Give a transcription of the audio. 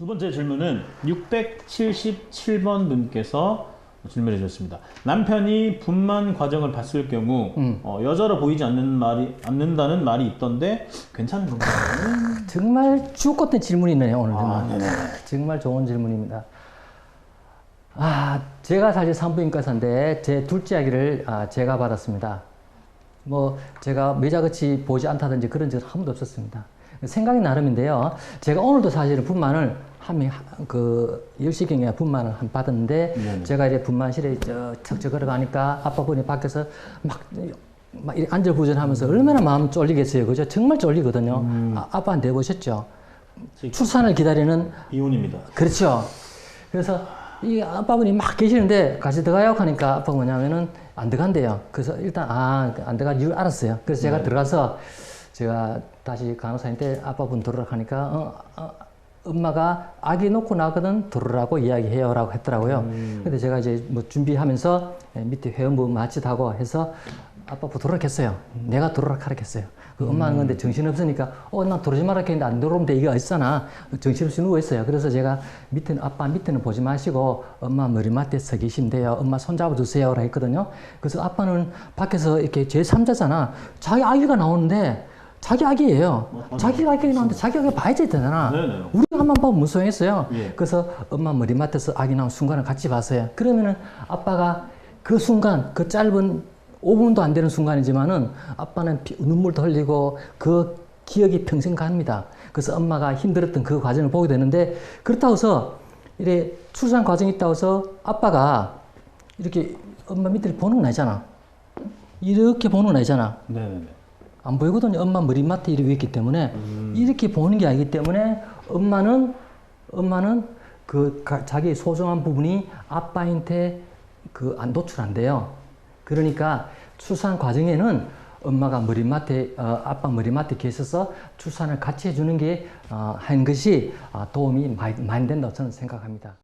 두 번째 질문은 677번 분께서 질문해 주셨습니다. 남편이 분만 과정을 봤을 경우 음. 어, 여자로 보이지 않는 말이 않는다는 말이 있던데 괜찮은 건가요? 정말 주옥 같은 질문이네요 오늘 아, 정말. 좋은 질문입니다. 아 제가 사실 산부인과사인데 제 둘째 아기를 아, 제가 받았습니다. 뭐 제가 매자같이 보지 않다든지 그런 적은 한 번도 없었습니다. 생각이 나름인데요. 제가 오늘도 사실은 분만을 한그 10시경에 분만을 한 받았는데 네네. 제가 이제 분만실에 저 척척 걸어가니까 아빠 분이 밖에서 막, 막 안절부절하면서 얼마나 마음 쫄리겠어요. 그죠? 정말 쫄리거든요. 아, 아빠한테 해보셨죠? 출산을 기다리는 이혼입니다. 그렇죠. 그래서 이 아빠분이 막 계시는데 같이 들어가요 하니까 아빠가 뭐냐면은 안 들어간대요. 그래서 일단 아안 들어갈 이유를 알았어요. 그래서 제가 들어가서 제가 다시 간호사한테 아빠분 들어라 하니까 어, 어, 엄마가 아기 놓고 나거든 들어라고 이야기해요라고 했더라고요. 근데 제가 이제 뭐 준비하면서 밑에 회원부 마취하고 해서 아빠부 들어라겠어요. 내가 들어라 하라겠어요. 그 엄마는 근데 정신없으니까 어 나 들어오지 말라 했는데 안 들어오면 돼 이거 있잖아. 정신없이 누워 있어요. 그래서 제가 밑에는 아빠 밑에는 보지 마시고 엄마 머리맡에 서 계신데요. 엄마 손 잡아 주세요 라 했거든요. 그래서 아빠는 밖에서 이렇게 제 3자잖아. 자기 아기가 나오는데 자기 아기예요. 자기 아기가 나오는데 자기 아기 봐야지 되잖아. 네네. 우리가 한번 보면 무서워했어요. 예. 그래서 엄마 머리맡에서 아기 나온 순간을 같이 봤어요. 그러면은 아빠가 그 순간, 그 짧은 5분도 안 되는 순간이지만은 아빠는 피- 눈물도 흘리고 그 기억이 평생 갑니다. 그래서 엄마가 힘들었던 그 과정을 보게 되는데 그렇다고 해서 이래 출산 과정이 있다고 해서 아빠가 이렇게 엄마 밑을 보는 건 아니잖아. 이렇게 보는 건 아니잖아. 네네네. 안 보이거든요. 엄마 머리맡에 이렇게 있기 때문에 이렇게 보는 게 아니기 때문에 엄마는 엄마는 그 가- 자기 소중한 부분이 아빠한테 그 안 노출 안 돼요. 그러니까 출산 과정에는 엄마가 머리맡에 어, 아빠 머리맡에 계셔서 출산을 같이 해주는 게 어, 한 것이 어, 도움이 많이, 많이 된다고 저는 생각합니다.